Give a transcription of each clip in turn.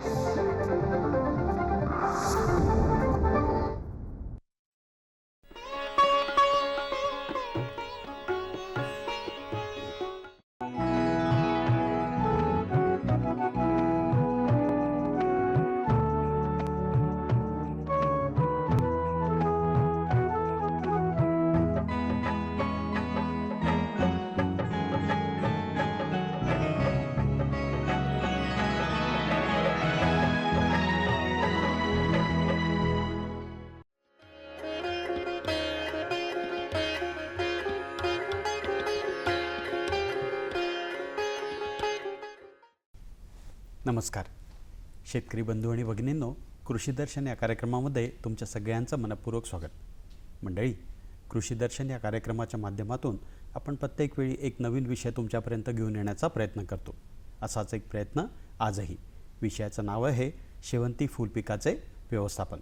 you नमस्कार. शेतकरी बंधू आणि भगिनींनो कृषी दर्शन या कार्यक्रमामध्ये तुमच्या सगळ्यांचं मनपूर्वक स्वागत. मंडळी कृषी दर्शन या कार्यक्रमाच्या माध्यमातून आपण प्रत्येक वेळी एक नवीन विषय तुमच्यापर्यंत घेऊन येण्याचा प्रयत्न करतो. असाच एक प्रयत्न आजही. विषयाचं नाव आहे शेवंती फुलपिकाचे व्यवस्थापन.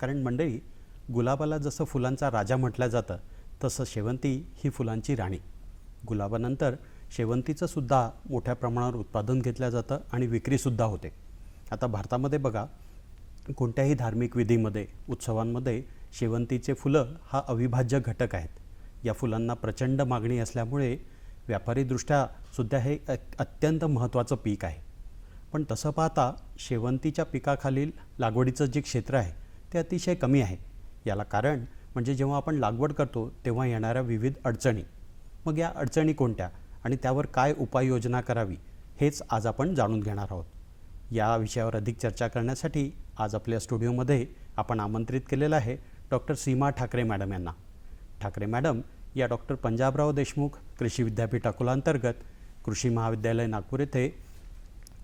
कारण मंडळी गुलाबाला जसं फुलांचा राजा म्हटलं जातं तसं शेवंती ही फुलांची राणी. गुलाबानंतर शेवंतीचं सुद्धा मोठ्या प्रमाणावर उत्पादन घेतलं जातं आणि विक्रीसुद्धा होते. आता भारतामध्ये बघा कोणत्याही धार्मिक विधीमध्ये उत्सवांमध्ये शेवंतीचे फुलं हा अविभाज्य घटक आहेत. या फुलांना प्रचंड मागणी असल्यामुळे व्यापारीदृष्ट्या सुद्धा हे अत्यंत महत्त्वाचं पीक आहे. पण तसं पाहता शेवंतीच्या पिकाखालील लागवडीचं जे क्षेत्र आहे ते अतिशय कमी आहे. याला कारण म्हणजे जेव्हा आपण लागवड करतो तेव्हा येणाऱ्या विविध अडचणी. मग या अडचणी कोणत्या? आणि त्यावर काय उपाययोजना करावी हेच आज आपण जाणून घेणार आहोत. या विषयावर अधिक चर्चा करण्यासाठी आज आपल्या स्टुडिओमध्ये आपण आमंत्रित केलेलं आहे डॉक्टर सीमा ठाकरे मॅडम यांना. ठाकरे मॅडम या डॉक्टर पंजाबराव देशमुख कृषी विद्यापीठ अकोलांतर्गत कृषी महाविद्यालय नागपूर येथे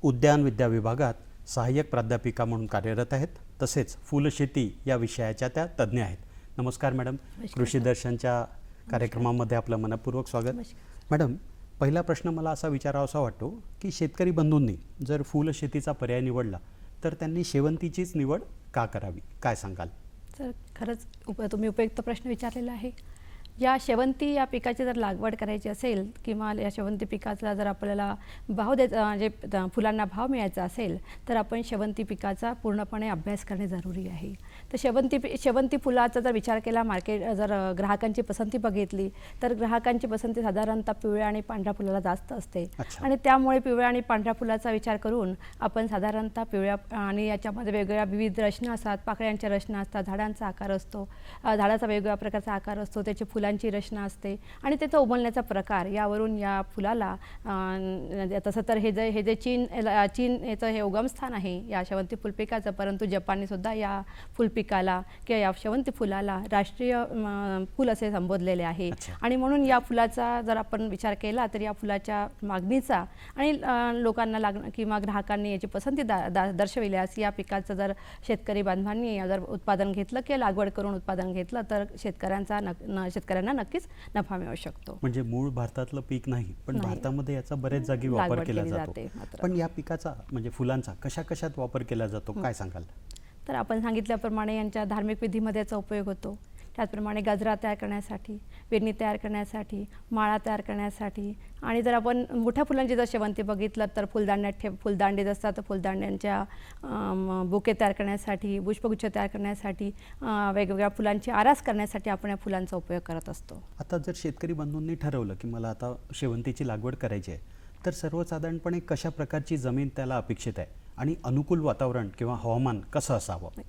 उद्यान विद्या विभागात सहाय्यक प्राध्यापिका म्हणून कार्यरत आहेत. तसेच फुलशेती या विषयाच्या त्या तज्ज्ञ आहेत. नमस्कार मॅडम. कृषी दर्शनच्या कार्यक्रमामध्ये आपलं मनपूर्वक स्वागत. मॅडम पहिला प्रश्न मला असा विचारावासा वाटतो की शेतकरी बंधूंनी जर फुलशेतीचा पर्याय निवडला तर त्यांनी शेवंतीचीच निवड का करावी? काय सांगाल? तर खरंच उप तुम्ही उपयुक्त प्रश्न विचारलेला आहे. या शेवंती या पिकाची जर लागवड करायची असेल किंवा या शेवंती पिकाचा जर आपल्याला भाव द्यायचा म्हणजे फुलांना भाव मिळायचा असेल तर आपण शेवंती पिकाचा पूर्णपणे अभ्यास करणे जरुरी आहे. तर शेवंती पि- शेवंती फुलाचा जर विचार केला मार्केट जर ग्राहकांची पसंती बघितली तर ग्राहकांची पसंती साधारणतः पिवळ्या आणि पांढऱ्या फुलाला जास्त असते. आणि त्यामुळे पिवळ्या आणि पांढऱ्या फुलाचा विचार करून आपण साधारणतः पिवळ्या आणि याच्यामध्ये वेगवेगळ्या विविध रचना असतात. पाकळ्यांच्या रचना असतात झाडांचा आकार असतो झाडाचा वेगवेगळ्या प्रकारचा आकार असतो त्याची फुलांची रचना असते आणि त्याचा उमलण्याचा प्रकार यावरून या फुलाला तसं तर हे जे हे जे चीन चीन याचं हे उगमस्थान आहे या शेवंती फुलपिकाचं परंतु जपानने सुद्धा या फुलपिकाला किंवा या शेवंती फुलाला राष्ट्रीय फुल असे संबोधलेले आहे. आणि म्हणून या फुलाचा जर आपण विचार केला तर या फुलाच्या मागणीचा आणि लोकांना लागणं किंवा ग्राहकांनी याची पसंती दा, दर्शविल्यास या पिकाचं जर शेतकरी बांधवांनी जर उत्पादन घेतलं किंवा लागवड करून उत्पादन घेतलं तर शेतकऱ्यांचा न शेतकऱ्यांना नक्कीच नफा मिळू शकतो. म्हणजे मूळ भारतातलं पीक नाही पण. भारतामध्ये याचा बरेच जागी वापर केला जातो. पण या पिकाचा म्हणजे फुलांचा कशा कशात वापर केला जातो? काय सांगाल? तर आपण सांगितल्याप्रमाणे यांच्या धार्मिक विधीमध्ये याचा उपयोग होतो. त्याचप्रमाणे गजरा तयार करण्यासाठी वेणी तयार करण्यासाठी माळा तयार करण्यासाठी आणि जर आपण मोठ्या फुलांची जर शेवंती बघितलं तर फुलदांड्यात ठेव फुलदांडे असतात तर फुलदांड्यांच्या बुके तयार करण्यासाठी पुष्पगुच्छ तयार करण्यासाठी वेगवेगळ्या फुलांची आरास करण्यासाठी आपण या फुलांचा उपयोग करत असतो. आता जर शेतकरी बंधूंनी ठरवलं की मला आता शेवंतीची लागवड करायची आहे तर सर्वसाधारणपणे कशा प्रकारची जमीन त्याला अपेक्षित आहे आणि अनुकूल वातावरण किंवा हवामान कसं असावं?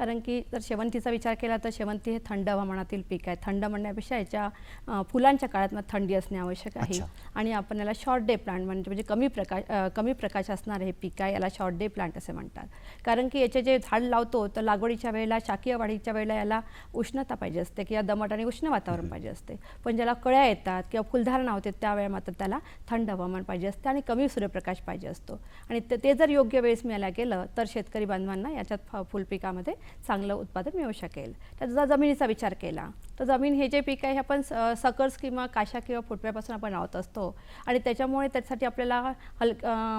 कारण की जर शेवंतीचा विचार केला तर शेवंती हे थंड हवामानातील पीक आहे. थंड म्हणण्यापेक्षा याच्या फुलांच्या काळात मग थंडी असणे आवश्यक आहे. आणि आपण याला शॉर्ट डे प्लांट म्हणजे म्हणजे कमी प्रकाश कमी प्रकाश असणारे हे पीक आहे याला शॉर्ट डे प्लांट असे म्हणतात. कारण की याचे जे झाड लावतो तर लागवडीच्या वेळेला शाकीय वाढीच्या वेळेला याला उष्णता पाहिजे असते किंवा दमट आणि उष्ण वातावरण पाहिजे असते. पण ज्याला कळ्या येतात किंवा फुलधारणा होते त्यावेळी मात्र त्याला थंड हवामान पाहिजे असते आणि कमी सूर्यप्रकाश पाहिजे असतो. आणि ते- जर योग्य वेळेस मिळायला गेलं तर शेतकरी बांधवांना याच्यात फुलपिकामध्ये चांगलं उत्पादन मिळू शकेल. जर जमिनीचा विचार केला. तर जमीन हे जे पीक आहे हे आपण सकर्स किंवा काशा किंवा फुटव्यापासून आपण लावत असतो. आणि त्याच्यामुळे त्याच्यासाठी आपल्याला हल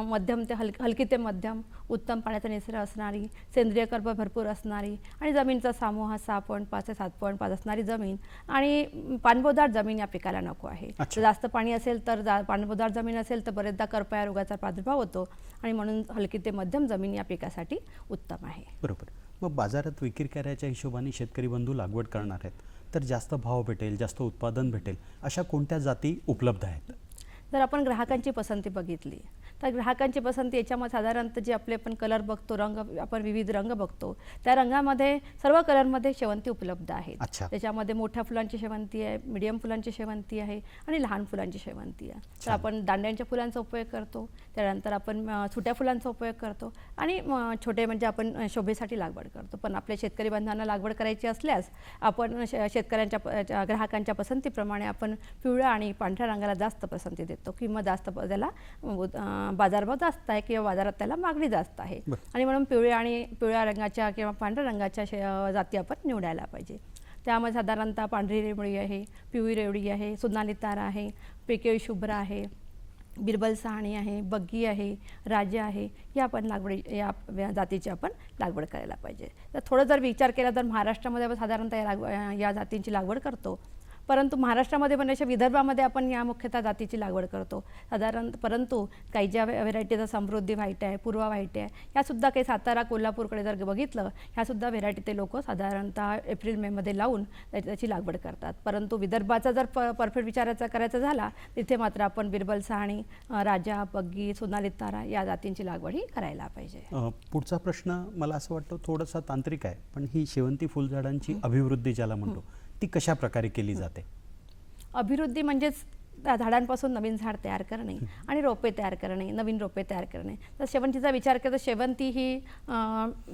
मध्यम ते हल हलकी ते मध्यम उत्तम पाण्याचा निसरा असणारी सेंद्रिय कर्ब भरपूर असणारी आणि जमिनीचा समूह हा सहा पॉईंट पाच ते सात पॉईंट पाच असणारी जमीन आणि पाणबोदार जमीन या पिकाला नको आहे. जास्त पाणी असेल तर जा पाणबोदार जमीन असेल तर बरेचदा करपया रोगाचा प्रादुर्भाव होतो आणि म्हणून हलकी ते मध्यम जमीन या पिकासाठी उत्तम आहे. बरोबर. मग बाजारात विक्री करायच्या हिशोबाने शेतकरी बंधू लागवड करणार आहेत. तर जास्त भाव भेटेल जास्त उत्पादन भेटेल अशा कोणत्या जाती उपलब्ध आहेत? जर आपण ग्राहकांची पसंती बघितली तर ग्राहकांची पसंती याच्यामध्ये साधारणतः जे आपले आपण कलर बघतो रंग आपण विविध रंग बघतो त्या रंगामध्ये सर्व कलरमध्ये शेवंती उपलब्ध आहेत. त्याच्यामध्ये मोठ्या फुलांची शेवंती आहे मिडियम फुलांची शेवंती आहे आणि लहान फुलांची शेवंती आहे तर. आपण दांड्यांच्या फुलांचा उपयोग करतो त्यानंतर आपण सुट्या फुलांचा उपयोग करतो आणि छोटे म्हणजे आपण शोभेसाठी लागवड करतो पण आपल्या शेतकरी बांधवांना लागवड करायची असल्यास आपण श- शेतकऱ्यांच्या ग्राहकांच्या पसंतीप्रमाणे आपण पिवळ्या आणि पांढऱ्या रंगाला जास्त पसंती देतो किंवा जास्त त्याला बाजारभाव जास्त आहे किंवा बाजारात त्याला मागणी जास्त आहे. आणि म्हणून पिवळ्या आणि पिवळ्या रंगाच्या किंवा पांढऱ्या रंगाच्या जाती आपण निवडायला पाहिजे. त्यामध्ये साधारणतः पांढरी रेवडी आहे पिवळी रेवडी आहे सोनाली तारा आहे पेकेळी शुभ्र आहे बिरबल सहाणी आहे बग्गी आहे राजा आहे या आपण लागवडी या या जातीची आपण लागवड करायला पाहिजे. तर थोडं जर विचार केला तर महाराष्ट्रामध्ये आपण साधारणतः या लागव या जातींची लागवड करतो. परंतु महाराष्ट्रामध्ये पण अशा विदर्भामध्ये आपण या मुख्यतः जातीची लागवड करतो. साधारण परंतु काही ज्या व्हेरायटीचा समृद्धी व्हाईट आहे पूर्वा व्हाईट आहे ह्यासुद्धा काही सातारा कोल्हापूरकडे जर बघितलं ह्यासुद्धा व्हेरायटी ते लोक साधारणतः एप्रिल मेमध्ये लावून त्या- त्याची लागवड करतात. परंतु विदर्भाचा जर प परफेक्ट विचाराचा करायचा झाला तिथे मात्र आपण बिरबल सहाणी राजा बग्गी सोनाली तारा या जातींची लागवड ही करायला पाहिजे. पुढचा प्रश्न मला असं वाटतं थोडासा तांत्रिक आहे पण ही शेवंती फुलझाडांची अभिवृद्धी ज्याला म्हणतो ती कशा प्रकारे केली जाते? अभिवृद्धी म्हणजेच झाडांपासून नवीन झाड तयार करणे आणि रोपे तयार करणे नवीन रोपे तयार करणे. तर शेवंतीचा विचार केला तर शेवंती ही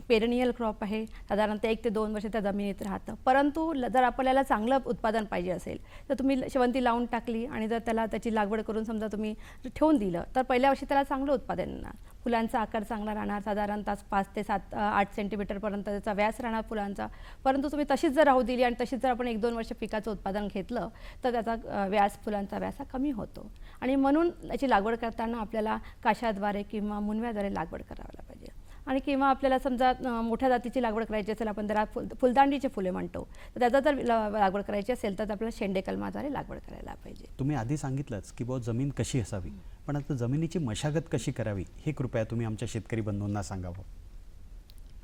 पेरनियल क्रॉप आहे. साधारणतः एक ते दोन वर्ष त्या जमिनीत राहतं. परंतु ल- जर आपल्याला चांगलं उत्पादन पाहिजे असेल तर तुम्ही शेवंती लावून टाकली आणि जर त्याला त्याची लागवड करून समजा तुम्ही ठेवून दिलं तर पहिल्या वर्षी त्याला चांगलं उत्पादन येणार. फुलांचा आकार चांगला राहणार. साधारणतः पाच ते सात आठ सेंटीमीटरपर्यंत त्याचा व्यास राहणार फुलांचा. परंतु तुम्ही तशीच जर राहू दिली आणि तशीच जर आपण एक दोन वर्ष पिकाचं उत्पादन घेतलं तर त्याचा व्यास फुलांचा व्यास हा कमी होतो. आणि म्हणून याची लागवड करताना आपल्याला काशाद्वारे किंवा मुनव्याद्वारे लागवड करायला पाहिजे आणि किंवा आपल्याला समजा मोठ्या जातीची लागवड करायची असेल आपण त्याला फुल फुलदांडीचे फुले म्हणतो तर त्याचा जर ला- लागवड करायची असेल तर आपल्याला शेंडे कलमाद्वारे लागवड करायला पाहिजे. तुम्ही आधी सांगितलंच की बुवा जमीन कशी असावी पण आता जमिनीची मशागत कशी करावी हे कृपया तुम्ही आमच्या शेतकरी बंधूंना सांगावं.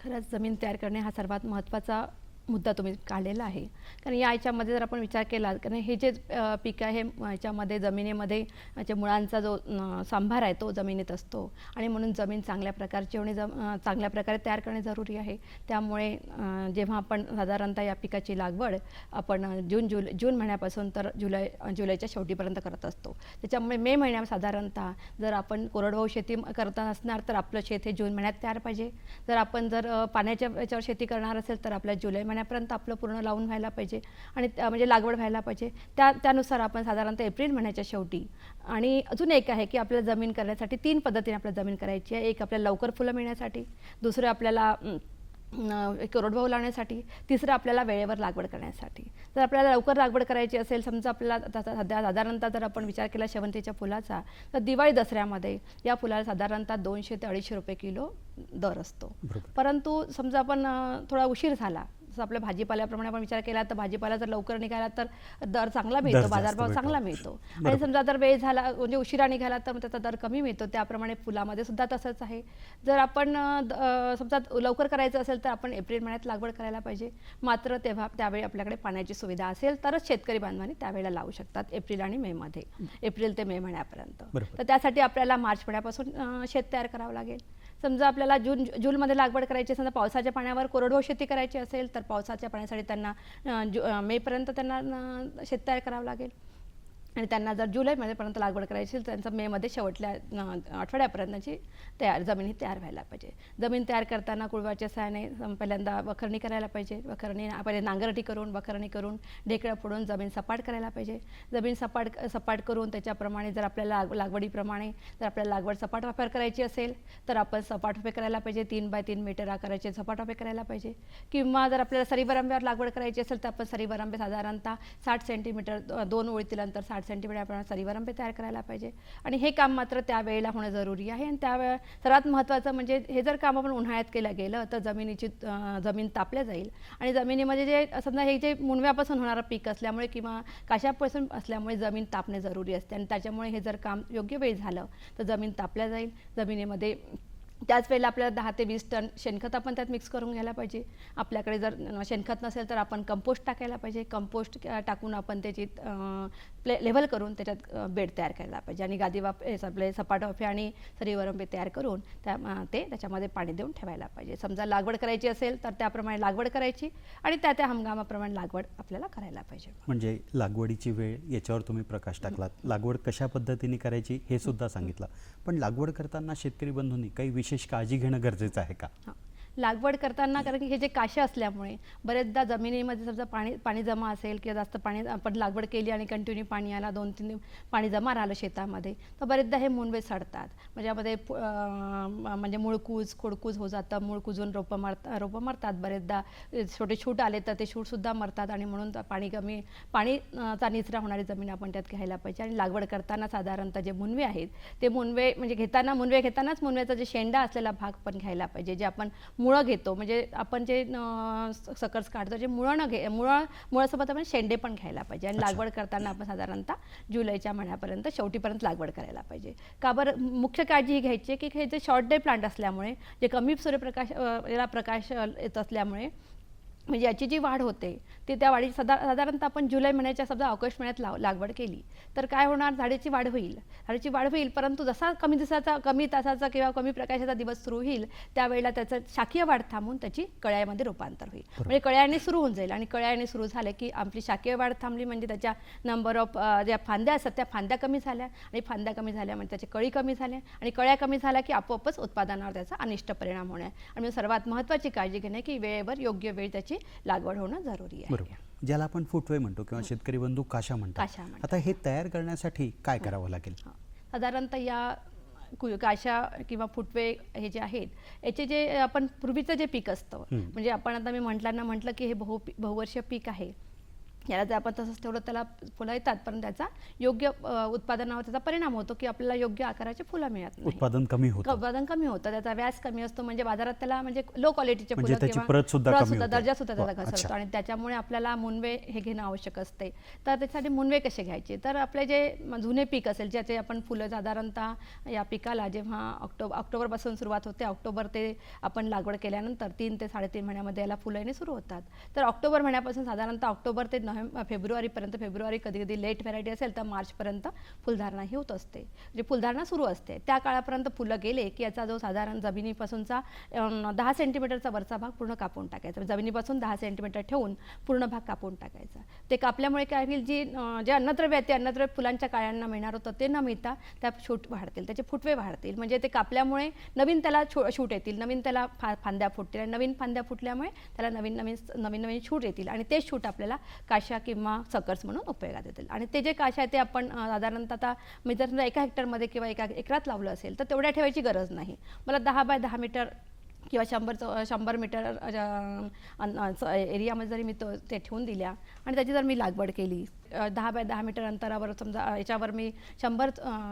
खरंच जमीन तयार करणे हा सर्वात महत्त्वाचा मुद्दा तुम्ही काढलेला आहे. कारण या याच्यामध्ये जर आपण विचार केला कारण हे जे पीक आहे याच्यामध्ये जमिनीमध्ये याच्या मुळांचा जो सांभार आहे तो जमिनीत असतो. आणि म्हणून जमीन चांगल्या प्रकारची होणे जम चांगल्या प्रकारे तयार करणे जरुरी आहे. त्यामुळे जेव्हा आपण साधारणतः या पिकाची लागवड आपण जून जुलै जून महिन्यापासून तर जुलै जुलैच्या शेवटीपर्यंत करत असतो. त्याच्यामुळे मे महिन्यात साधारणतः जर आपण कोरडवाहू शेती करत असणार तर आपलं शेत हे जून महिन्यात तयार पाहिजे. जर आपण जर पाण्याच्या याच्यावर शेती करणार असेल तर आपल्या जुलै महिन्यापर्यंत आपलं पूर्ण लावून व्हायला पाहिजे आणि म्हणजे लागवड व्हायला पाहिजे. त्या त्यानुसार आपण साधारणतः एप्रिल महिन्याच्या शेवटी. आणि अजून एक आहे की आपल्याला जमीन करण्यासाठी तीन पद्धतीने आपल्याला जमीन करायची आहे. एक आपल्याला लवकर फुलं मिळण्यासाठी दुसरं आपल्याला कोरडवाहू लावण्यासाठी तिसरं आपल्याला वेळेवर लागवड करण्यासाठी. जर आपल्याला लवकर लागवड करायची असेल समजा आपल्याला सध्या साधारणतः जर आपण विचार केला शेवंतीच्या फुलाचा तर दिवाळी दसऱ्यामध्ये या फुलाला साधारणतः दोनशे ते अडीचशे रुपये किलो दर असतो. परंतु समजा आपण थोडा उशीर झाला जसं आपल्या भाजीपाल्याप्रमाणे आपण विचार केला तर भाजीपाला जर लवकर निघाला तर दर चांगला मिळतो बाजारभाव. चांगला मिळतो. आणि. समजा जर वेळ झाला म्हणजे उशिरा निघाला तर त्याचा दर कमी मिळतो. त्याप्रमाणे फुलामध्ये सुद्धा तसंच आहे. जर आपण समजा लवकर करायचं असेल तर आपण एप्रिल महिन्यात लागवड करायला पाहिजे. मात्र तेव्हा त्यावेळी आपल्याकडे पाण्याची सुविधा असेल तरच शेतकरी बांधवांनी त्यावेळेला लावू शकतात एप्रिल आणि मेमध्ये एप्रिल ते मे महिन्यापर्यंत. तर त्यासाठी आपल्याला मार्च महिन्यापासून शेत तयार करावं लागेल. समजा आपल्याला जून जूनमध्ये लागवड करायची समजा पावसाच्या पाण्यावर कोरडवाहू शेती करायची असेल तर पावसाच्या पाण्यासाठी त्यांना जु मेपर्यंत त्यांना शेत तयार करावं लागेल. आणि त्यांना जर जुलैमध्येपर्यंत लागवड करायची असेल तर त्यांचं मेमध्ये शेवटल्या आठवड्यापर्यंतची तयार जमीन ही तयार व्हायला पाहिजे. जमीन तयार करताना कुळवाच्या सहाय्याने पहिल्यांदा वखरणी करायला पाहिजे. वखरणी पहिले नांगरटी करून वखरणी करून ढेकळं फोडून जमीन सपाट करायला पाहिजे. जमीन सपाट सपाट करून त्याच्याप्रमाणे जर आपल्याला लाग- लागवडीप्रमाणे जर आपल्याला लागवड सपाट वापर करायची असेल तर आपण सपाट वाफे करायला पाहिजे. तीन बाय तीन मीटर आकाराचे सपाट वाफे करायला पाहिजे. किंवा जर आपल्याला सरीबरांब्यावर लागवड करायची असेल तर आपण सरीबरांबे साधारणतः साठ सेंटीमीटर दोन ओळीतील अंतर साठ सेंटीमीटर आपण सरीवरंबे तयार करायला पाहिजे. आणि हे काम मात्र त्यावेळेला होणं जरुरी आहे. आणि त्यावेळेला सर्वात महत्त्वाचं म्हणजे हे जर काम आपण उन्हाळ्यात केलं गेलं तर जमिनीची जमीन तापल्या जाईल. आणि जमिनीमध्ये जे समजा हे जे मुणव्यापासून होणारं पीक असल्यामुळे किंवा काशापासून असल्यामुळे जमीन तापणे जरुरी असते. आणि त्याच्यामुळे हे जर काम योग्य वेळी झालं तर जमीन तापल्या जाईल. जमिनीमध्ये त्याच वेळेला आपल्याला दहा ते वीस टन शेणखत आपण त्यात मिक्स करून घ्यायला पाहिजे. आपल्याकडे जर शेणखत नसेल तर आपण कंपोस्ट टाकायला पाहिजे. कंपोस्ट टाकून आपण त्याची प्ले लेवल करून त्याच्यात बेड तयार करायला पाहिजे. आणि गादी वाफ आपले सपाट वाफे आणि सरीवरंबे तयार करून त्या ते त्याच्यामध्ये पाणी देऊन ठेवायला पाहिजे. समजा लागवड करायची असेल तर त्याप्रमाणे लागवड करायची आणि त्या त्या हंगामाप्रमाणे लागवड आपल्याला करायला पाहिजे. म्हणजे लागवडीची वेळ याच्यावर तुम्ही प्रकाश टाकलात. लागवड कशा पद्धतीने करायची हे सुद्धा सांगितलं. पण लागवड करताना शेतकरी बंधूंनी काही विशेष काळजी घेणं गरजेचं आहे का? हो. लागवड करताना कारण की हे जे काशे असल्यामुळे बरेचदा जमिनीमध्ये समजा पाणी पाणी जमा असेल किंवा जास्त पाणी आपण लागवड केली आणि कंटिन्यू पाणी आला दोन तीन पाणी जमा राहिलं शेतामध्ये तर बरेचदा हे मुणवे सडतात. म्हणजे यामध्ये म्हणजे मुळकूज खोडकूज हो जातं मुळकुजून रोपं मारतात रोपं मरतात बरेचदा. छोटे शूट आले तर ते शूटसुद्धा मरतात आणि म्हणून पाणी कमी पाणी चा निचरा होणारी जमीन आपण त्यात घ्यायला पाहिजे. आणि लागवड करताना साधारणतः जे मुनवे आहेत ते मुनवे म्हणजे घेताना मुनवे घेतानाच मुनव्याचा जे शेंडा असलेला भाग पण घ्यायला पाहिजे जे आपण मुळं घेतो. म्हणजे आपण जे सकर्स काढतो जे मुळं न घे मुळं मुळासोबत आपण शेंडे पण घ्यायला पाहिजे. आणि. लागवड करताना आपण साधारणतः जुलैच्या महिन्यापर्यंत शेवटीपर्यंत लागवड करायला पाहिजे. का बरं मुख्य काळजी ही घ्यायची आहे की हे जे शॉर्ट डे प्लांट असल्यामुळे जे कमी सूर्यप्रकाश याला प्रकाश येत असल्यामुळे म्हणजे याची जी वाढ होते ती त्या वाढी साधा साधारणतः आपण जुलै महिन्याच्या समजा ऑगस्ट महिन्यात लाव लागवड केली तर काय होणार? झाडाची वाढ होईल. झाडाची वाढ होईल परंतु जसा कमी दिवसाचा कमी तासाचा किंवा कमी प्रकाशाचा दिवस सुरू होईल त्यावेळेला त्याचं शाखीय वाढ थांबून त्याची कळ्यामध्ये रूपांतर होईल. म्हणजे कळ्याने सुरू होऊन जाईल आणि कळ्याने सुरू झाले की आपली शाखीय वाढ थांबली म्हणजे त्याच्या नंबर ऑफ ज्या फांद्या असतात त्या फांद्या कमी झाल्या आणि फांद्या कमी झाल्या म्हणजे त्याची कळी कमी झाल्या आणि कळ्या कमी झाल्या की आपोआपच उत्पादनावर त्याचा अनिष्ट परिणाम होणार. आणि सर्वात महत्त्वाची काळजी घेणे की वेळेवर योग्य वेळ त्याची लागवड होणं जरुरी आहे ज्याला आपण फुटवे म्हणतो किंवा शेतकरी बंधू काशा म्हणतात. आता हे तयार करण्यासाठी काय करावं लागेल हां. साधारणतः या काशा किंवा फुटवे हे जे आहेत याचे जे आपण पूर्वीचं जे पीक असतं. म्हणजे आपण आता मी म्हटल्यानं म्हटलं की हे बहु बहुवर्षीय पीक आहे याला जर आपण तसंच ठेवलं त्याला फुलं येतात पण त्याचा योग्य उत्पादनावर त्याचा परिणाम होतो की आपल्याला योग्य आकाराची फुलं मिळत नाही. उत्पादन कमी होतं. उत्पादन कमी होतं त्याचा व्यास कमी असतो म्हणजे बाजारात त्याला म्हणजे लो क्वालिटीचे म्हणजे फुलं किंवा. दर्जा सुद्धा त्याचा घसरतो. आणि त्याच्यामुळे आपल्याला मुनवे हे घेणं आवश्यक असते. तर त्याच्यासाठी मुनवे कसे घ्यायचे? तर आपले जे जुने पीक असेल ज्याचे आपण फुलं साधारणतः या पिकाला जेव्हा ऑक्टोबर ऑक्टोबरपासून सुरुवात होते ऑक्टोबर ते आपण लागवड केल्यानंतर तीन ते साडेतीन महिन्यामध्ये याला फुलं येणे सुरू होतात. तर ऑक्टोबर महिन्यापासून साधारणतः ऑक्टोबर ते नोव्हेंबर फेब्रुवारीपर्यंत फेब्रुवारी कधी कधी लेट व्हरायटी असेल तर मार्चपर्यंत फुलधारणा ही होत असते. म्हणजे फुलधारणा सुरू असते. त्या काळापर्यंत फुलं गेले की याचा जो साधारण जमिनीपासूनचा दहा सेंटीमीटरचा वरचा भाग पूर्ण कापून टाकायचा. म्हणजे जमिनीपासून दहा सेंटीमीटर ठेवून पूर्ण भाग कापून टाकायचा. ते कापल्यामुळे काय होईल जी जे अन्नद्रव्य आहे ते अन्नद्रव्य फुलांच्या काळ्यांना मिळणार होतं ते न मिळता त्या शूट वाढतील त्याचे फुटवे वाढतील. म्हणजे ते कापल्यामुळे नवीन त्याला छो शूट येतील. नवीन त्याला फा फांद्या फुटतील. आणि नवीन फांद्या फुटल्यामुळे त्याला नवीन नवीन नवीन नवीन शूट येतील. आणि ते शूट आपल्याला काश किंवा सकर्स म्हणून उपयोगात येतील. आणि ते जे काशा आहे ते आपण साधारणतः आता मी जर समजा एका हेक्टरमध्ये किंवा एका एकरात लावलं असेल तर तेवढ्या ठेवायची गरज नाही. मला दहा बाय दहा मीटर किंवा शंभर चौ- शंभर मीटर एरियामध्ये जरी मी तो ते ठेवून दिल्या आणि त्याची जर मी लागवड केली दहा बाय दहा मीटर अंतरावर समजा याच्यावर मी शंभर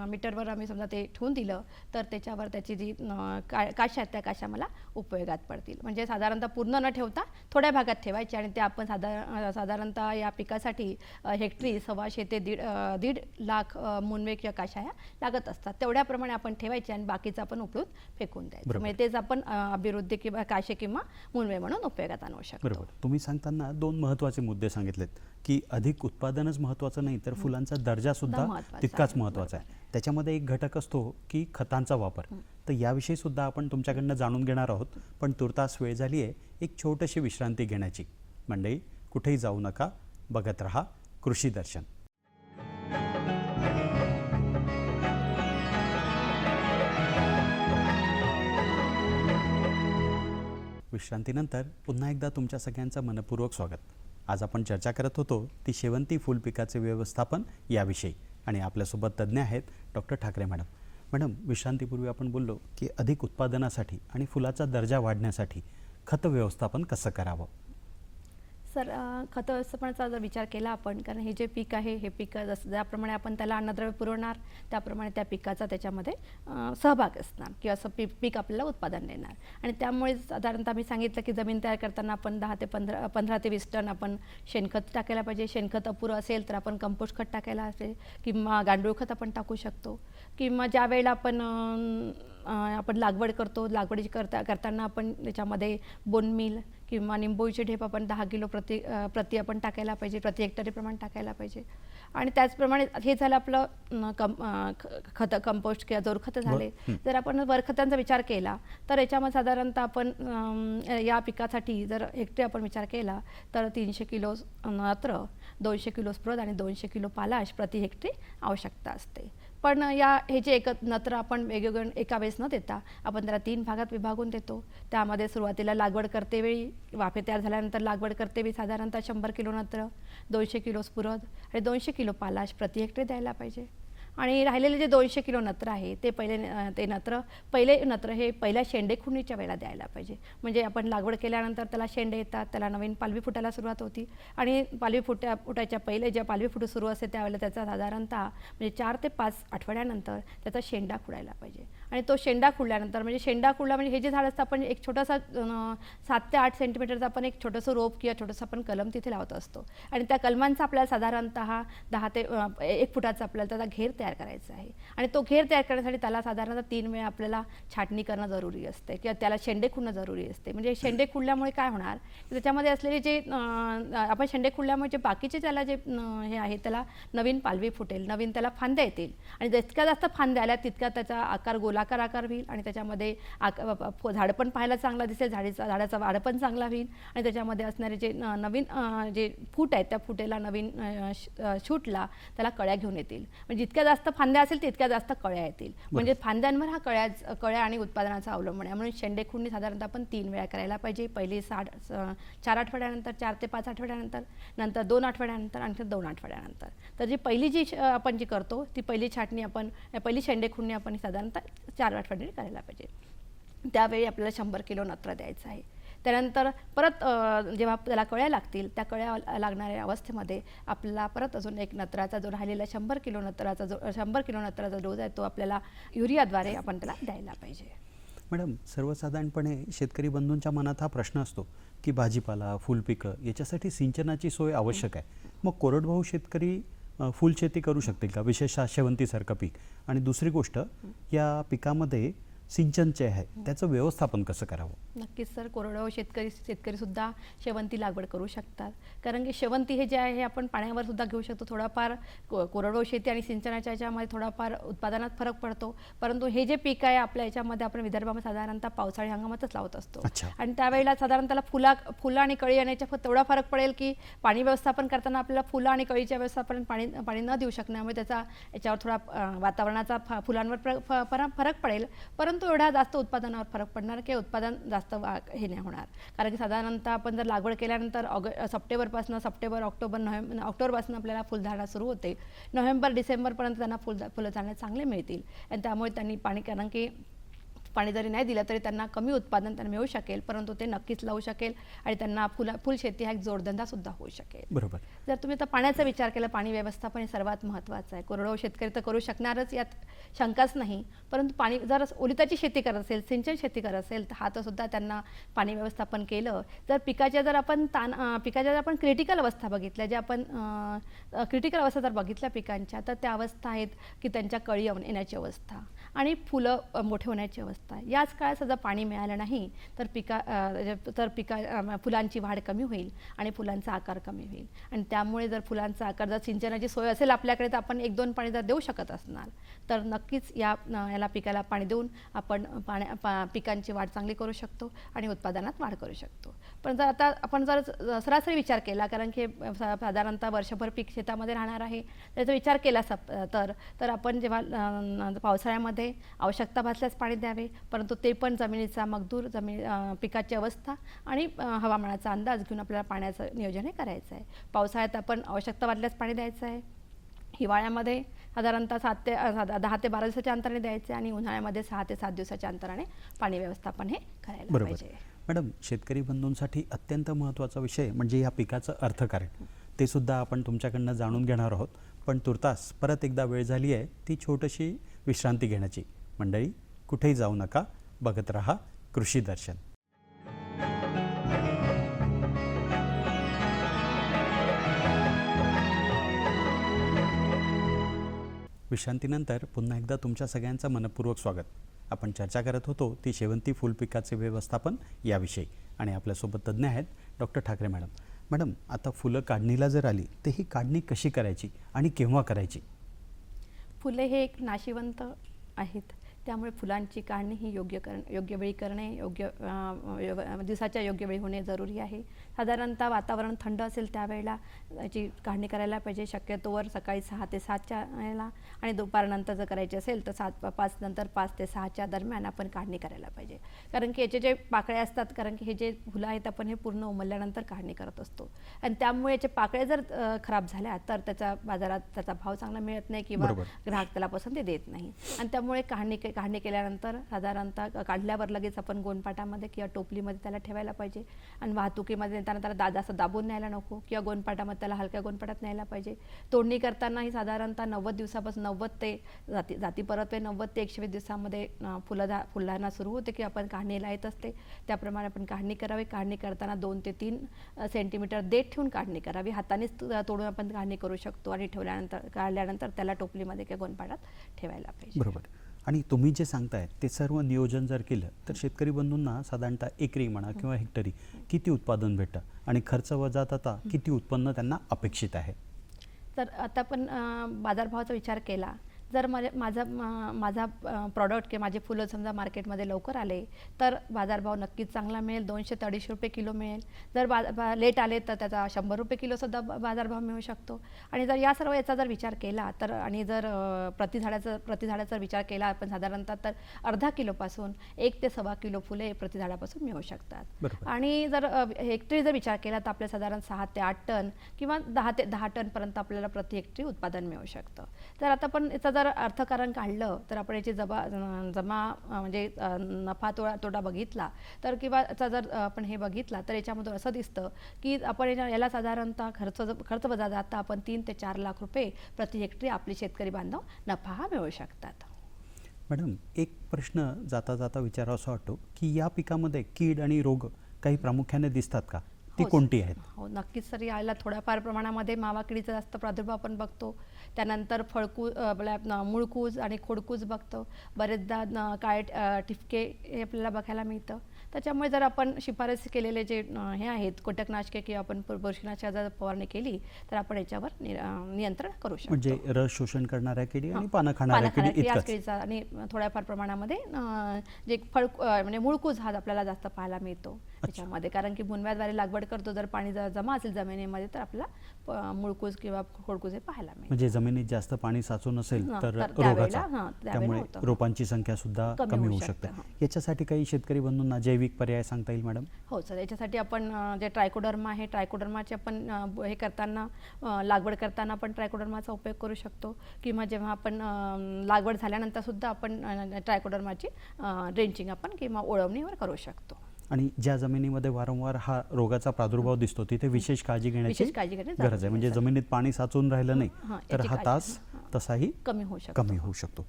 मीटरवर आम्ही समजा ते ठेवून दिलं तर त्याच्यावर त्याची जी का काशा आहेत त्या काशा मला उपयोगात पडतील. म्हणजे साधारणतः पूर्ण न ठेवता थोड्या भागात ठेवायचे आणि ते आपण साधारण साधारणतः या पिकासाठी हेक्टरी सव्वाशे ते दीड दीड लाख मुनवे किंवा काशा ह्या लागत असतात. तेवढ्याप्रमाणे आपण ठेवायचे आणि बाकीचं आपण उपळून फेकून द्यायचं. म्हणजे तेच आपण अभिवृद्धी किंवा काशे किंवा मुनवे म्हणून उपयोगात आणू शकतो. बरोबर. तुम्ही सांगताना दोन महत्त्वाचे मुद्दे सांगितलेत की अधिक उत्पादनच महत्वाचं नाही तर फुलांचा दर्जा सुद्धा तितकाच महत्त्वाचा आहे. त्याच्यामध्ये एक घटक असतो की खतांचा वापर. तर याविषयी सुद्धा आपण तुमच्याकडनं जाणून घेणार आहोत पण तुर्तास वेळ झाली आहे एक छोटीशी विश्रांती घेण्याची. मंडळी कुठेही जाऊ नका बघत रहा कृषी दर्शन. विश्रांतीनंतर पुन्हा एकदा तुमच्या सगळ्यांचं मनपूर्वक स्वागत. आज आपण चर्चा करत होतो ती शेवंती फुल पिकाचे व्यवस्थापन याविषयी. आणि आपल्यासोबत तज्ज्ञ आहेत डॉक्टर ठाकरे मॅडम. मॅडम विश्रांतीपूर्वी आपण बोललो की अधिक उत्पादनासाठी आणि फुलाचा दर्जा वाढण्यासाठी खत व्यवस्थापन कसं करावं? सर खतं खत व्यवस्थापनाचा जर विचार केला आपण कारण हे जे पीक आहे हे पीक जसं ज्याप्रमाणे आपण त्याला अन्नद्रव्य पुरवणार त्याप्रमाणे त्या पिकाचा त्याच्यामध्ये सहभाग असणार किंवा असं पीक पीक आपल्याला उत्पादन देणार. आणि त्यामुळे साधारणतः मी सांगितलं की जमीन तयार करताना आपण दहा ते पंधरा पंधरा ते वीस टन आपण शेणखत टाकायला पाहिजे. शेणखत अपुरं असेल तर आपण कंपोस्ट खत टाकायला असेल किंवा गांडूळ खत आपण टाकू शकतो. किंवा ज्या वेळेला आपण आपण लागवड करतो लागवडी करता करताना आपण त्याच्यामध्ये बोनमील किंवा निंबोळीचे ढेप आपण दहा किलो प्रति प्रति आपण टाकायला पाहिजे प्रति हेक्टरीप्रमाणे टाकायला पाहिजे आणि त्याचप्रमाणे हे झालं आपलं कम खतं कंपोस्ट किंवा जोरखतं झाले. जर आपण वरखतांचा विचार केला तर याच्यामध्ये साधारणतः आपण या पिकासाठी जर हेक्टरी आपण विचार केला तर तीनशे किलो नत्र दोनशे किलो स्प्रद आणि दोनशे किलो पालाश प्रति हेक्टरी आवश्यकता असते पण या हे जे एक नत्र आपण वेगवेगळं एका वेळेस न देता आपण त्याला तीन भागात विभागून देतो. त्यामध्ये सुरुवातीला लागवड करतेवेळी वाफे तयार झाल्यानंतर लागवड करतेवेळी साधारणतः शंभर किलो नत्र दोनशे किलो स्फुरद आणि दोनशे किलो पालाश प्रति हेक्टरी द्यायला पाहिजे. आणि राहिलेले जे दोनशे किलो नत्र आहे ते पहिले ते नत्र पहिले नत्र हे पहिल्या शेंडे खुडणीच्या वेळेला द्यायला पाहिजे. म्हणजे आपण लागवड केल्यानंतर त्याला शेंडे येतात त्याला नवीन पालवी फुटायला सुरुवात होती. आणि पालवी फुट्या फुटायच्या पहिले जेव्हा पालवी फुटू सुरू असते त्यावेळेला त्याचा साधारणतः म्हणजे चार ते पाच आठवड्यानंतर त्याचा शेंडा खुडायला पाहिजे. आणि तो शेंडा खुडल्यानंतर म्हणजे शेंडा खुडला म्हणजे हे जे झाड असतं आपण एक छोटासा सात ते आठ सेंटीमीटरचा आपण एक छोटंसं रोप किंवा छोटंसं आपण कलम तिथे लावत असतो. आणि त्या कलमांचा आपल्याला साधारणतः दहा ते एक फुटाचा आपल्याला त्याचा घेर तयार करायचा आहे. आणि तो घेर तयार करण्यासाठी त्याला साधारणतः तीन वेळा आपल्याला छाटणी करणं जरुरी असते किंवा त्याला शेंडे खुडणं जरुरी असते. म्हणजे शेंडे खुडल्यामुळे काय होणार? की त्याच्यामध्ये असलेले जे आपण शेंडे खुडल्यामुळे जे बाकीचे त्याला जे हे आहे त्याला नवीन पालवी फुटेल नवीन त्याला फांद्या येतील. आणि जितक्या जास्त फांद्या आल्या तितका त्याचा आकार गोला गोलाकार आकार होईल आणि त्याच्यामध्ये आक झाड पण पाहायला चांगला दिसेल झाडीचा झाडाचा वाढ पण चांगला होईल आणि त्याच्यामध्ये असणारे जे नवीन जे फूट आहेत त्या फुटेला नवीन शूटला त्याला कळ्या घेऊन येतील. म्हणजे जितक्या जास्त फांद्या असेल तितक्या जास्त कळ्या येतील. म्हणजे फांद्यांवर हा कळ्या कळ्या आणि उत्पादनाचा अवलंबन आहे. म्हणून शेंडे खुडणी साधारणतः आपण तीन वेळा करायला पाहिजे. पहिली साठ चार आठवड्यानंतर चार ते पाच आठवड्यानंतर नंतर दोन आठवड्यानंतर आणखी दोन आठवड्यानंतर. तर जी पहिली जी आपण जी करतो ती पहिली छाटणी आपण पहिली शेंडे खुडणी आपण साधारणतः चार आठवड्याने करायला पाहिजे. त्यावेळी आपल्याला शंभर किलो नत्र द्यायचं आहे. त्यानंतर परत जेव्हा त्याला कळ्या लागतील त्या कळ्या लागणाऱ्या अवस्थेमध्ये आपल्याला परत अजून एक नत्राचा जो राहिलेला शंभर किलो नत्राचा जो शंभर किलो नत्राचा डोस आहे तो आपल्याला युरियाद्वारे आपण त्याला द्यायला पाहिजे. मॅडम सर्वसाधारणपणे शेतकरी बंधूंच्या मनात हा प्रश्न असतो की भाजीपाला फुलपिकं याच्यासाठी सिंचनाची सोय आवश्यक आहे. मग कोरडवाहू शेतकरी फुलशेती करू शकतील का? विशेषतः शेवंतीसारखं पीक. आणि दुसरी गोष्ट या पिकामध्ये सिंचन जे आहे त्याचं व्यवस्थापन कसं करावं? नक्कीच सर कोरडवाहू शेतकरी शेतकरी सुद्धा शेवंती लागवड करू शकतात. कारण की शेवंती हे जे आहे हे आपण पाण्यावर सुद्धा घेऊ शकतो. थोडाफार को- कोरडवाहू शेती आणि सिंचनाच्या याच्यामध्ये थोडाफार उत्पादनात फरक पडतो. परंतु हे जे पीक आहे आपल्या याच्यामध्ये आपण विदर्भामध्ये साधारणतः पावसाळी हंगामातच लावत असतो. अच्छा. आणि त्यावेळेला साधारण त्याला फुला फुलं आणि कळी येण्याच्या फ- तेवढा फरक पडेल की पाणी व्यवस्थापन करताना आपल्याला फुलं आणि कळीच्या व्यवस्थापन पाणी पाणी न देऊ शकण्यामुळे त्याचा याच्यावर थोडा अं, वातावरणाचा फ- फुलांवर प्र- फ- फर- फरक पडेल. परंतु एवढा जास्त उत्पादनावर फरक पडणार की उत्पादन जास्त वा- हे नाही होणार. कारण की साधारणतः आपण जर लागवड केल्यानंतर ऑग सप्टेंबरपासून सप्टेंबर ऑक्टोबर नोव्हेंबर ऑक्टोबरपासून आपल्याला फुलधारणा सुरू होते नोव्हेंबर डिसेंबरपर्यंत त्यांना फुल फुलं जाणं चांगले मिळतील. आणि त्यामुळे त्यांनी पाणी कारण की पाणी जरी नाही दिलं तरी त्यांना कमी उत्पादन त्यांना मिळू शकेल परंतु ते नक्कीच लावू शकेल आणि त्यांना फुला फुलशेती हा एक जोडधंदा सुद्धा होऊ शकेल. बरोबर. जर तुम्ही आता पाण्याचा विचार केला पाणी व्यवस्थापन हे सर्वात महत्त्वाचं आहे. कोरडवाहू शेतकरी तर करू शकणारच यात शंकाच नाही. परंतु पाणी जर ओलिताची शेती करत असेल सिंचन शेती करत असेल तर हा तर सुद्धा त्यांना पाणी व्यवस्थापन केलं. जर पिकाच्या जर आपण ताण पिकाच्या जर आपण क्रिटिकल अवस्था बघितल्या ज्या आपण क्रिटिकल अवस्था जर बघितल्या पिकांच्या तर त्या अवस्था आहेत की त्यांच्या कळी येऊन- येण्याची अवस्था. आणि फुलं मोठे होण्याची अवस्था. आहे याच काळात सुद्धा पाणी मिळालं नाही तर पिका तर पिका फुलांची वाढ कमी होईल आणि फुलांचा आकार कमी होईल. आणि त्यामुळे जर फुलांचा आकार जर सिंचनाची सोय असेल आपल्याकडे तर आपण एक दोन पाणी जर देऊ शकत असणार. तर नक्कीच या याला पिकाला पाणी देऊन आपण पाण्या पा पिकांची वाढ चांगली करू शकतो आणि उत्पादनात वाढ करू शकतो. पण जर आता आपण जर सरासरी विचार केला कारण की साधारणतः वर्षभर पीक शेतामध्ये राहणार आहे त्याचा विचार केला सप तर तर आपण जेव्हा पावसाळ्यामध्ये हिवाळ्यामध्ये आवश्यकता भासल्यास पाणी द्यावे परंतु ते पण जमिनीचा मगदूर जमीन पिकाची अवस्था आणि हवामानाचा अंदाज घेऊन आपल्याला पाण्याचं नियोजन हे करायचं आहे. पावसाळ्यात आपण आवश्यकता वाटल्यास पाणी द्यायचं आहे. हिवाळ्यामध्ये साधारणतः सात ते दहा ते बारा दिवसाच्या अंतराने द्यायचे आणि उन्हाळ्यामध्ये सहा ते सात दिवसाच्या अंतराने पाणी व्यवस्थापन हे करायला पाहिजे. मॅडम शेतकरी बंधूंसाठी अत्यंत महत्त्वाचा विषय म्हणजे या पिकाचं अर्थकारण. ते सुद्धा आपण तुमच्याकडनं जाणून घेणार आहोत. पण तुर्तास परत एकदा वेळ झाली आहे ती छोटीशी विश्रांती घेण्याची. मंडळी कुठेही जाऊ नका. बघत रहा कृषी दर्शन. विश्रांतीनंतर पुन्हा एकदा तुमच्या सगळ्यांचं मनपूर्वक स्वागत. आपण चर्चा करत होतो ती शेवंती फुलपिकाचे व्यवस्थापन याविषयी. आणि आपल्यासोबत तज्ज्ञ आहेत डॉक्टर ठाकरे मॅडम. मॅडम आता फुलं काढणीला जर आली तर ही काढणी कशी करायची आणि केव्हा करायची? फुले हे एक नाशिवंत आहेत. त्यामुळे फुलांची काढणी ही योग्य कर योग्य वेळी करणे योग्य दिवसाच्या योग्य वेळी होणे जरुरी आहे. साधारणतः वातावरण थंड असेल त्यावेळेला याची काढणी करायला पाहिजे. शक्यतोवर सकाळी सहा ते सातच्या वेळेला आणि दुपारनंतर जर करायची असेल तर सात पाच नंतर पाच ते सहाच्या दरम्यान आपण काढणी करायला पाहिजे. कारण की याचे जे पाकळे असतात कारण की हे जे फुलं आहेत आपण हे पूर्ण उमलल्यानंतर काढणी करत असतो. आणि त्यामुळे याचे पाकळे जर खराब झाल्या तर त्याचा बाजारात त्याचा भाव चांगला मिळत नाही किंवा. ग्राहक त्याला पसंती देत नाही. आणि त्यामुळे काढणी काढणी केल्यानंतर साधारणतः काढल्यावर लगेच आपण गोणपाटामध्ये किंवा टोपलीमध्ये त्याला ठेवायला पाहिजे. आणि वाहतुकीमध्ये नेताना त्याला दा दाबून न्यायला नको किंवा गोणपाटामध्ये त्याला हलक्या गोणपाटात न्यायला पाहिजे. तोडणी करतानाही साधारणतः नव्वद दिवसापासून नव्वद ते जाती जाती परत नव्वद ते एकशे वीस दिवसामध्ये फुलदा फुलं फुलांना सुरू होते की आपण काढणीला येत असते. त्याप्रमाणे आपण काढणी करावी. काढणी करताना दोन ते तीन सेंटीमीटर देठ ठेवून काढणी करावी. हातानेच तोडून आपण काढणी करू शकतो आणि ठेवल्यानंतर काढल्यानंतर त्याला टोपलीमध्ये किंवा गोणपाटात ठेवायला पाहिजे. बरोबर. आणि तुम्ही जे सांगताय ते सर्व नियोजन जर केलं तर शेतकरी बंधूंना साधारणतः एकरी म्हणा किंवा हेक्टरी किती उत्पादन भेटतं? आणि खर्च वजा जाता किती उत्पन्न त्यांना अपेक्षित आहे? तर आता पण अं, बाजारभावाचा विचार केला जर माझ्या माझा माझा प्रॉडक्ट किंवा माझे फुलं समजा मार्केटमध्ये लवकर आले तर बाजारभाव नक्कीच चांगला मिळेल. दोनशे ते अडीचशे रुपये किलो मिळेल. जर बा लेट आले तर त्याचा शंभर रुपये किलोसुद्धा बाजारभाव मिळू शकतो. आणि जर या सर्व याचा जर विचार केला तर आणि जर अं, प्रति झाडाचा प्रति झाडाचा विचार केला आपण साधारणतः तर अर्धा किलोपासून एक ते सव्वा किलो फुले प्रति झाडापासून मिळू शकतात. आणि जर हेक्टरी जर विचार केला तर आपल्या साधारण सहा ते आठ टन किंवा दहा ते दहा टनपर्यंत आपल्याला प्रति हेक्टरी उत्पादन मिळू शकतं. तर आता पण याचं जर अर्थकारण काढलं तर आपण याची जमा जमा म्हणजे नफा तोडा तोटा बघितला. तर किंवा याचा जर आपण हे बघितला तर याच्यामधून असं दिसतं की आपण याला साधारणतः खर्च खर्च वजा जाता आपण तीन ते चार लाख रुपये प्रति हेक्टरी आपले शेतकरी बांधव नफा हा मिळू शकतात. मॅडम एक प्रश्न जाता जाता विचारावासा वाटतो की या पिकामध्ये कीड आणि रोग काही प्रामुख्याने दिसतात का? ती हो, कोणती आहेत? हो नक्कीच सर. यायला थोड्याफार प्रमाणामध्ये मावा किडीचा जास्त प्रादुर्भाव आपण बघतो. त्यानंतर फळकू आपल्या मुळकूज आणि खोडकूज बघतो. बरेचदा न- काळे ठिपके हे आपल्याला बघायला मिळतं. त्याच्यामुळे जर आपण शिफारस केलेले जे हे आहेत कीटकनाशके किंवा आपण बुरशीनाशक जर फवारणी केली तर आपण याच्यावर नियंत्रण करू शकतो. म्हणजे रस शोषण करणाऱ्या किडी आणि. पानं खाणाऱ्या किडी किडीचा आणि थोड्याफार प्रमाणामध्ये जे फळ म्हणजे मुळकूज हा आपल्याला जास्त पाहायला मिळतो. त्याच्यामध्ये. कारण की मुनव्याद्वारे लागवड करतो जर पाणी जर जमा असेल जमिनीमध्ये तर आपल्याला प- मुळकूज किंवा खोडकूज हे पाहायला मिळतं. म्हणजे जमिनीत जास्त पाणी साचून असेल तर रोगाचा त्यामुळे. रोपांची संख्या सुद्धा कमी होऊ शकते. याच्यासाठी काही शेतकरी बंधूंना जैविक पर्याय सांगता येईल मॅडम? हो सर. याच्यासाठी आपण जे ट्रायकोडर्मा आहे ट्रायकोडर्माचे आपण हे करताना लागवड करताना आपण ट्रायकोडर्माचा उपयोग करू शकतो. किंवा जेव्हा आपण लागवड झाल्यानंतर सुद्धा आपण ट्रायकोडर्माची ड्रेंचिंग आपण किंवा ओळवणीवर करू शकतो. आणि ज्या जमिनीमध्ये वारंवार हा रोगाचा प्रादुर्भाव दिसतो तिथे विशेष काळजी घेण्याची गरज आहे म्हणजे. जमिनीत पाणी साचून राहिलं नाही तर हा तास. तसाही कमी होऊ शकतो कमी होऊ शकतो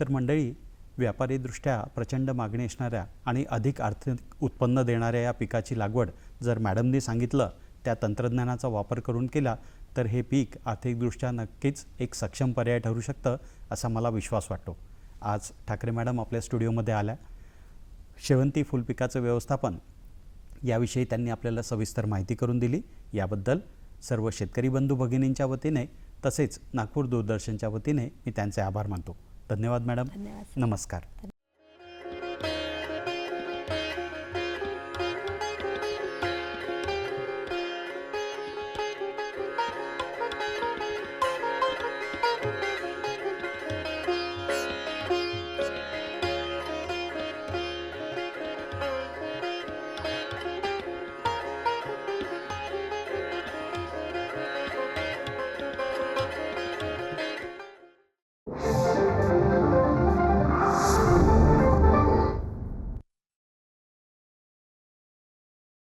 तर मंडळी व्यापारीदृष्ट्या प्रचंड मागणी असणाऱ्या आणि अधिक आर्थिक उत्पन्न देणाऱ्या या पिकाची लागवड जर मॅडमने सांगितलं त्या तंत्रज्ञानाचा वापर करून केला तर हे पीक आर्थिकदृष्ट्या नक्कीच एक सक्षम पर्याय ठरू शकतं असा मला विश्वास वाटतो आज ठाकरे मॅडम आपल्या स्टुडिओमध्ये आल्या शेवंती फुलपिकाचं व्यवस्थापन याविषयी त्यांनी आपल्याला सविस्तर माहिती करून दिली. याबद्दल सर्व शेतकरी बंधू भगिनींच्या वतीने तसेच नागपूर दूरदर्शनच्या वतीने मी त्यांचे आभार मानतो. धन्यवाद मॅडम. नमस्कार.